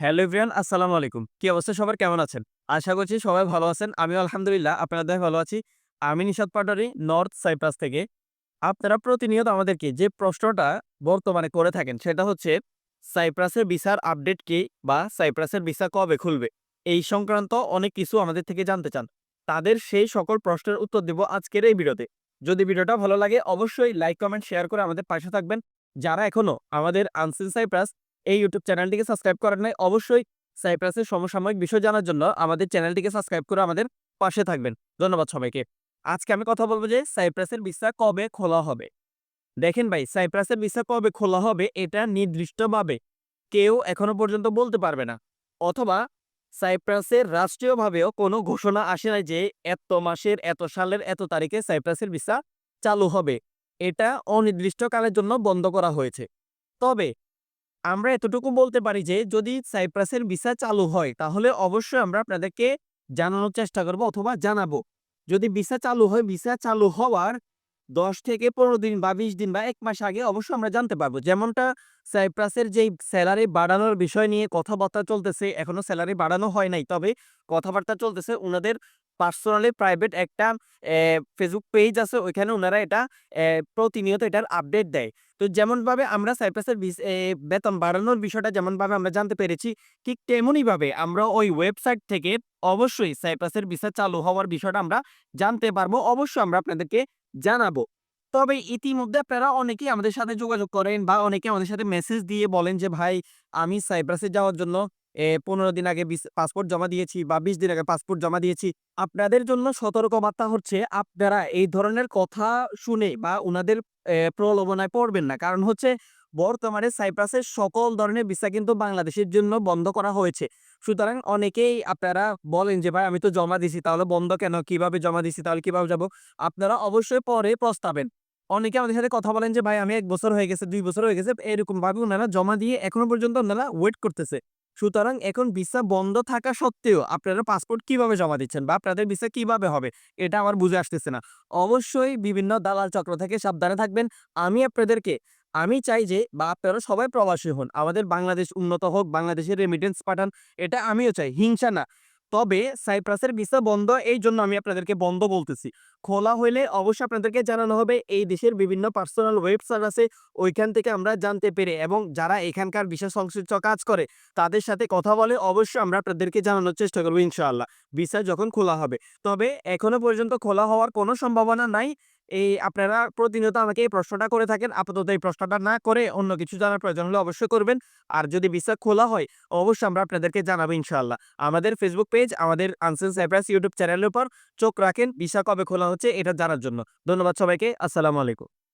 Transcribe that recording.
Hello everyone, আসসালামু আলাইকুম। কি অবস্থা সবার? কেমন আছেন? আশা করছি সবাই ভালো আছেন। আমিও আলহামদুলিল্লাহ আপনাদের ভালো আছি। আমি নিশাদ পাটারি নর্থ সাইপ্রাস থেকে। আপনারা প্রতিনিয়ত আমাদেরকে যে প্রশ্নটা বর্তমানে করে থাকেন, সেটা হচ্ছে, সাইপ্রাসের ভিসার আপডেট কি বা সাইপ্রাসের ভিসা কবে খুলবে? এই সংক্রান্ত অনেক কিছু আমাদের থেকে জানতে চান। তাদের সেই সকল প্রশ্নের উত্তর দেব আজকের এই ভিডিওতে। যদি ভিডিওটা ভালো লাগে, অবশ্যই লাইক, কমেন্ট, শেয়ার করে আমাদের পাশে থাকবেন। যারা এখনও আমাদের আনসিন সাইপ্রাস এই ইউটিউব চ্যানেলটিকে সাবস্ক্রাইব করেন নাই, অবশ্যই সাইপ্রাসের সমসাময়িক বিষয় জানার জন্য আমাদের চ্যানেলটিকে সাবস্ক্রাইব করে আমাদের পাশে থাকবেন। ধন্যবাদ সবাইকে। আজকে আমি কথা বলব যে সাইপ্রাসের ভিসা কবে খোলা হবে। দেখেন ভাই সাইপ্রাসের ভিসা কবে খোলা হবে এটা নির্দিষ্টভাবে কেউ এখনও পর্যন্ত বলতে পারবে না। অথবা সাইপ্রাসের রাষ্ট্রীয়ভাবেও কোনো ঘোষণা আসে নাই যে এত মাসের, এত সালের, এত তারিখে সাইপ্রাসের ভিসা চালু হবে। এটা অনির্দিষ্টকালের জন্য বন্ধ করা হয়েছে। তবে আমরা এতটুকু বলতে পারি যে, যদি সাইপ্রাসের ভিসা চালু হয়, তাহলে অবশ্যই আমরা আপনাদেরকে জানানোর চেষ্টা করব অথবা জানাব। যদি ভিসা চালু হয়, ভিসা চালু হওয়ার দশ থেকে পনেরো দিন বা বিশ দিন বা এক মাস আগে অবশ্যই আমরা জানতে পারব। যেমনটা সাইপ্রাসের যেই স্যালারি বাড়ানোর বিষয় নিয়ে কথাবার্তা চলতেছে, এখনও স্যালারি বাড়ানো হয় নাই, তবে কথাবার্তা চলতেছে ওনাদের পার্সোনালি প্রাইভেট একটা ফেসবুক পেজ আছে, ওইখানে ওনারা এটা প্রতিনিয়ত এটার আপডেট দেয়। তো যেমনভাবে আমরা সাইপ্রাসের বেতন বাড়ানোর বিষয়টা যেমনভাবে আমরা জানতে পেরেছি, ঠিক তেমনইভাবে আমরা ওই ওয়েবসাইট থেকে অবশ্যই সাইপ্রাসের ভিসা চালু হওয়ার বিষয়টা আমরা জানতে পারব, অবশ্যই আমরা আপনাদেরকে জানাব। তবে ইতিমধ্যে আপনারা অনেকেই আমাদের সাথে যোগাযোগ করেন বা অনেকে আমাদের সাথে মেসেজ দিয়ে বলেন যে, ভাই, আমি সাইপ্রাসে যাওয়ার জন্য পনেরো দিন আগে পাসপোর্ট জমা দিয়েছি বা বিশ দিন আগে পাসপোর্ট জমা দিয়েছি। আপনাদের জন্য সতর্কবার্তা হচ্ছে, আপনারা এই ধরনের কথা শুনে বা ওনাদের প্রলোভনায় পড়বেন না। কারণ হচ্ছে, বর্তমানে সাইপ্রাসের সকল ধরনের ভিসা কিন্তু বাংলাদেশের জন্য বন্ধ করা হয়েছে। সুতরাং অনেকেই আপনারা বলেন যে, ভাই, আমি তো জমা দিছি, তাহলে বন্ধ কেন? কীভাবে জমা দিছি, তাহলে কীভাবে যাব? আপনারা অবশ্যই পরে প্রস্তাবেন। অনেকে আমাদের সাথে কথা বলেন যে, ভাই, আমি এক বছর হয়ে গেছে, দুই বছর হয়ে গেছে। এরকম ভাবে ওনারা জমা দিয়ে এখনও পর্যন্ত ওনারা ওয়েট করতেছে। সুতরাং এখন ভিসা বন্ধ থাকা সত্ত্বেও আপনারা পাসপোর্ট কীভাবে জমা দিচ্ছেন বা আপনাদের ভিসা কীভাবে হবে, এটা আমার বুঝে আসতেছে না। অবশ্যই বিভিন্ন দালাল চক্র থেকে সাবধানে থাকবেন। আমি আপনাদেরকে, আমি চাই যে বা আপনারা সবাই প্রবাসী হন, আমাদের বাংলাদেশ উন্নত হোক, বাংলাদেশের রেমিটেন্স পাঠান, এটা আমিও চাই, হিংসা না। তবে সাইপ্রাসের ভিসা বন্ধ, এই জন্য আমি আপনাদেরকে বন্ধ বলতেছি। খোলা হইলে অবশ্যই আপনাদেরকে জানানো হবে, এই দেশের বিভিন্ন পার্সোনাল ওয়েবসাইট আছে, ওইখান থেকে আমরা জানতে পেরে এবং যারা এখানকার ভিসা সংশ্লিষ্ট কাজ করে, তাদের সাথে কথা বলে অবশ্যই আমরা আপনাদেরকে জানানোর চেষ্টা করব ইনশাআল্লাহ। ভিসা যখন খোলা হবে, তবে এখনও পর্যন্ত খোলা হওয়ার কোনো সম্ভাবনা নাই। এই আপনারা প্রতিনিয়ত আমাকে এই প্রশ্নটা করে থাকেন। আপাতত এই প্রশ্নটা না করে অন্য কিছু জানার প্রয়োজন হলে অবশ্যই করবেন। আর যদি ভিসা খোলা হয়, অবশ্যই আমরা আপনাদেরকে জানাব ইনশাল্লাহ আমাদের ফেসবুক পেজ আমাদের আনসেন সাইপ্রাস ইউটিউব চ্যানেলের উপর চোখ রাখেন। ভিসা কবে খোলা হচ্ছে এটা জানার জন্য। ধন্যবাদ সবাইকে। আসসালামু আলাইকুম।